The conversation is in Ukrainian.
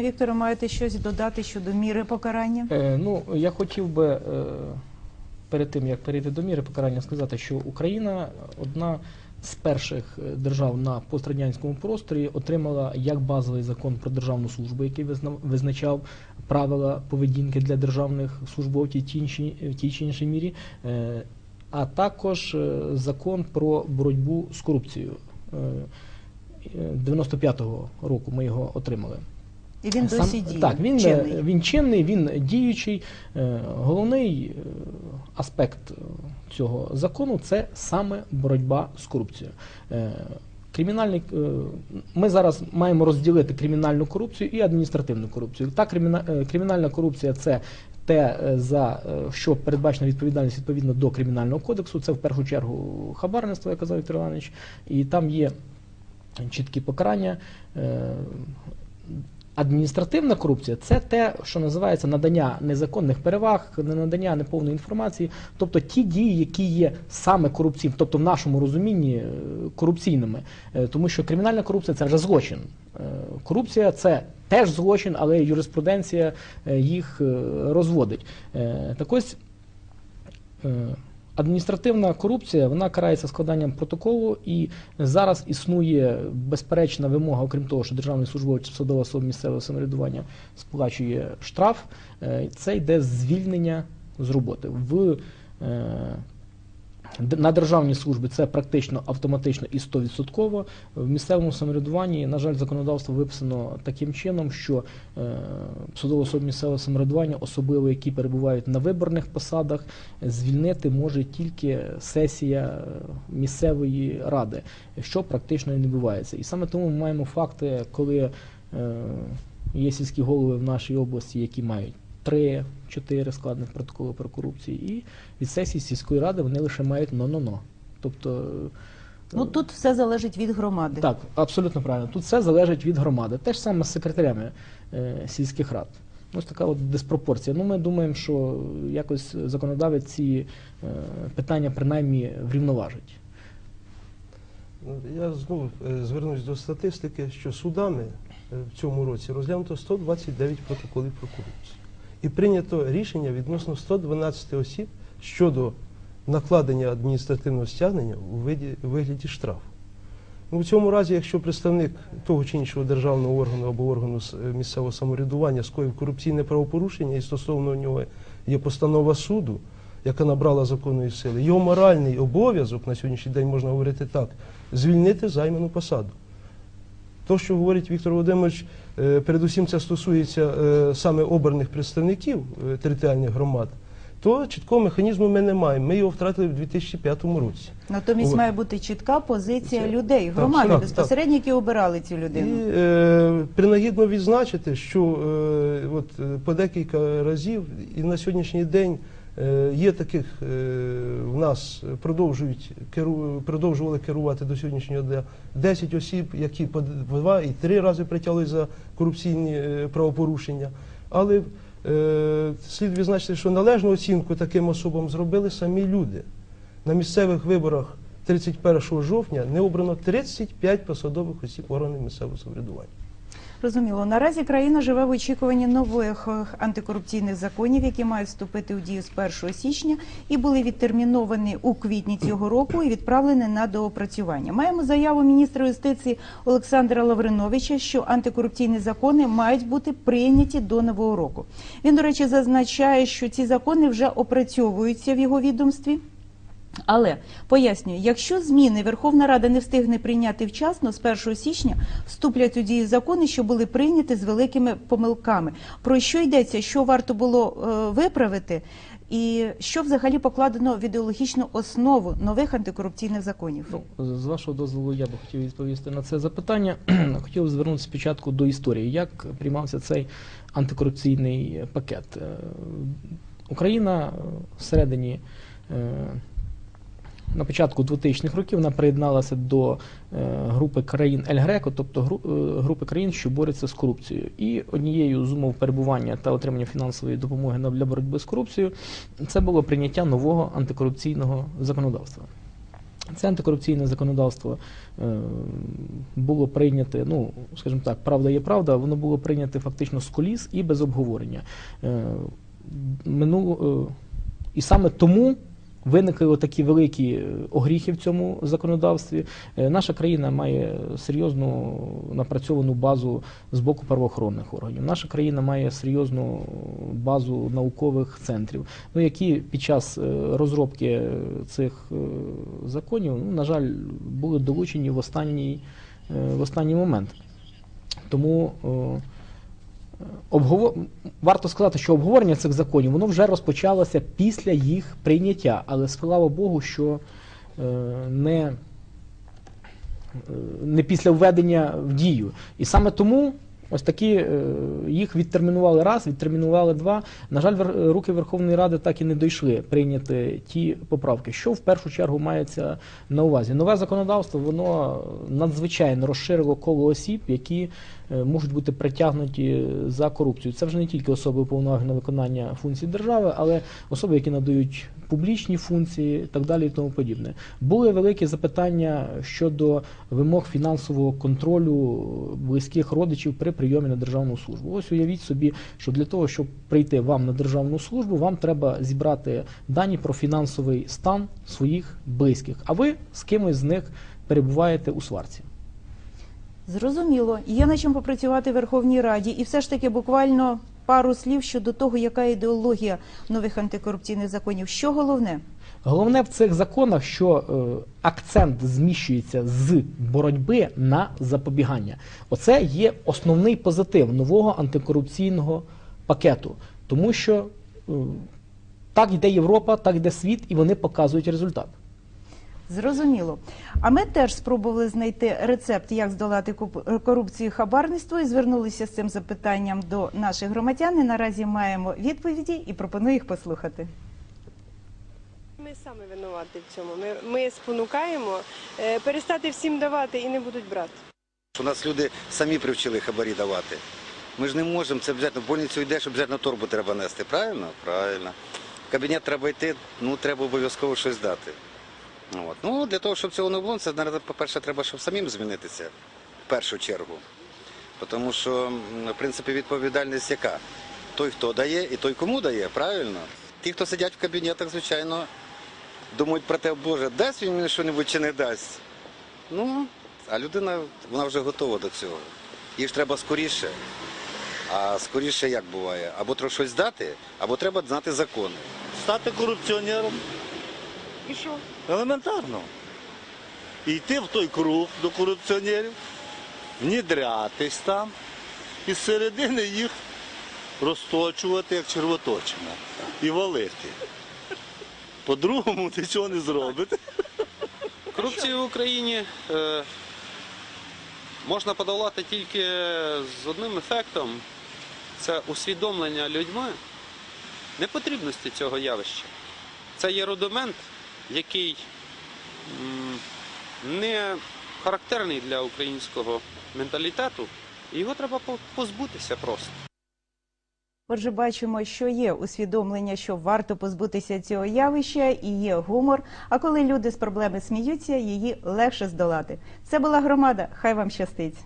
Вікторе, маєте щось додати щодо міри покарання? Е, ну, я хотів би е, перед тим, як перейти до міри покарання, сказати, що Україна одна з перших е, держав на пострадянському просторі отримала як базовий закон про державну службу, який визна- визначав правила поведінки для державних службовців в тій, чи іншій мірі, е, а також е, закон про боротьбу з корупцією. Е, е, 95-го року ми його отримали. І він Сам- досі діє. Так, він чинний. чинний, він чинний, він діючий. Е, Головний е, аспект е, цього закону це саме боротьба з корупцією. Е, Кримінальний, е, ми зараз маємо розділити кримінальну корупцію і адміністративну корупцію. Та криміна- е, кримінальна корупція це те, е, за е, що передбачена відповідальність відповідно до кримінального кодексу. Це в першу чергу хабарництво, як казав Віктор Іванович, і там є чіткі покарання. Адміністративна корупція це те, що називається надання незаконних переваг, надання неповної інформації, тобто ті дії, які є саме корупційними, тобто в нашому розумінні е, корупційними, Е, тому що кримінальна корупція це вже злочин. Е, Корупція це теж злочин, але юриспруденція їх розводить. Так ось адміністративна корупція вона карається складанням протоколу, і зараз існує безперечна вимога, окрім того, що державний службовець судова особа місцевого самоврядування сплачує штраф. е, Це йде звільнення з роботи. В е, На державній службі це практично автоматично і 100%. В місцевому самоврядуванні, на жаль, законодавство виписано таким чином, що е, судова особа місцевого самоврядування, особливо які перебувають на виборних посадах, звільнити може тільки сесія е, місцевої ради, що практично не відбувається. І саме тому ми маємо факти, коли е, є сільські голови в нашій області, які мають три-чотири складних протоколи про корупцію, і від сесії сільської ради вони лише мають но-но-но. Тобто, е, Ну тут все залежить від громади. так, абсолютно правильно. Тут все залежить від громади. Те ж саме з секретарями е, сільських рад. Ось така от диспропорція. Ну, ми думаємо, що якось законодавець ці е, питання принаймні врівноважить. Ну, Я знову е, звернусь до статистики, що судами е, в цьому році розглянуто 129 протоколів про корупцію. І прийнято рішення відносно 112 осіб щодо накладення адміністративного стягнення у вигляді штрафу. Ну, в цьому разі, якщо представник того чи іншого державного органу або органу е, місцевого самоврядування скоїв корупційне правопорушення і стосовно нього є постанова суду, яка набрала законної сили, його моральний обов'язок на сьогоднішній день можна говорити так: звільнити займану посаду. То, що говорить Віктор Володимирович, е, передусім це стосується е, саме обраних представників е, територіальних громад, то чіткого механізму ми не маємо. Ми його втратили в 2005 році. Натомість От. має бути чітка позиція Це- людей, громади, так, безпосередньо, які обирали цю І людину. е, принагідно відзначити, що е, от, по декілька разів і на сьогоднішній день є таких е, в нас продовжують керу, продовжували керувати до сьогоднішнього дня 10 осіб, які по два і три рази притягли за корупційні е, правопорушення. Але е, слід відзначити, що належну оцінку таким особам зробили самі люди. На місцевих виборах 31 жовтня не обрано 35 посадових осіб органів місцевого самоврядування. Розуміло, наразі країна живе в очікуванні нових е, антикорупційних законів, які мають вступити у дію з 1 січня і були відтерміновані у квітні цього року і відправлені на доопрацювання. Маємо заяву міністра юстиції Олександра Лавриновича, що антикорупційні закони мають бути прийняті до нового року. Він, до речі, зазначає, що ці закони вже опрацьовуються в його відомстві. Але пояснюю, якщо зміни Верховна Рада не встигне прийняти вчасно, з 1 січня вступлять у дію закони, що були прийняті з великими помилками. Про що йдеться, що варто було е, виправити, і що взагалі покладено в ідеологічну основу нових антикорупційних законів? Ну, з вашого дозволу, я би хотів відповісти на це запитання. Хотів звернутися спочатку до історії, як приймався цей антикорупційний пакет. Е, Україна всередині. е, На початку 2000-х років вона приєдналася до е, групи країн Ель Греко, тобто е, групи країн, що борються з корупцією. І однією з умов перебування та отримання фінансової допомоги для боротьби з корупцією це було прийняття нового антикорупційного законодавства. Це антикорупційне законодавство е, було прийняте, ну, скажімо так, правда є правда, воно було прийняте фактично з коліс і без обговорення. Минуло, і саме тому виникли такі великі е, огріхи в цьому законодавстві. Е, Наша країна має серйозну напрацьовану базу з боку правоохоронних органів. Наша країна має серйозну базу наукових центрів, ну, які під час е, розробки цих законів, ну, на жаль, були долучені в останній, в останній момент. Тому обговор... варто сказати, що обговорення цих законів воно вже розпочалося після їх прийняття, але слава Богу, що е, не, е, не після введення в дію. І саме тому ось такі е, їх відтермінували раз, відтермінували два. На жаль, руки Верховної Ради так і не дійшли прийняти ті поправки. Що в першу чергу мається на увазі? Нове законодавство воно надзвичайно розширило коло осіб, які можуть бути притягнуті за корупцію. Це вже не тільки особи уповноважені на виконання функцій держави, але особи, які надають публічні функції, так далі і тому подібне. Були великі запитання щодо вимог фінансового контролю близьких родичів при прийомі на державну службу. Ось уявіть собі, що для того, щоб прийти вам на державну службу, вам треба зібрати дані про фінансовий стан своїх близьких. А ви з кимось з них перебуваєте у сварці. Зрозуміло, є над чим попрацювати в Верховній Раді, і все ж таки буквально пару слів щодо того, яка ідеологія нових антикорупційних законів. Що головне? Головне в цих законах, що е, акцент зміщується з боротьби на запобігання. Оце є основний позитив нового антикорупційного пакету, тому що е, так йде Європа, так йде світ, і вони показують результат. Зрозуміло. А ми теж спробували знайти рецепт, як здолати куп- корупцію і хабарництво, і звернулися з цим запитанням до наших громадян. І наразі маємо відповіді і пропоную їх послухати. Ми самі винуваті в цьому. Ми, ми спонукаємо е, перестати всім давати і не будуть брати. У нас люди самі привчили хабарі давати. Ми ж не можемо, це обов'язково в больницю йдеш, обов'язково торбу треба нести. Правильно? Правильно. В кабінет треба йти, ну треба обов'язково щось дати. От. Ну, для того, щоб цього не було, це, по-перше, треба, щоб самим змінитися в першу чергу. Тому що, в принципі, відповідальність яка? Той, хто дає, і той, кому дає, правильно? Ті, хто сидять в кабінетах, звичайно, думають про те, Боже, дасть він мені щось чи не дасть. Ну, а людина вона вже готова до цього. Їй ж треба скоріше. А скоріше як буває? Або треба щось дати, або треба знати закони. стати корупціонером. І що? Елементарно. І йти в той круг до корупціонерів, внідрятись там і з середини їх розточувати як червоточина і валити. По-другому нічого не зробите. Корупцію в Україні е, можна подолати тільки з одним ефектом це усвідомлення людьми непотрібності цього явища. Це є рудимент, який не характерний для українського менталітету, його треба позбутися просто. Отже, бачимо, що є усвідомлення, що варто позбутися цього явища, і є гумор. А коли люди з проблеми сміються, її легше здолати. Це була громада. Хай вам щастить.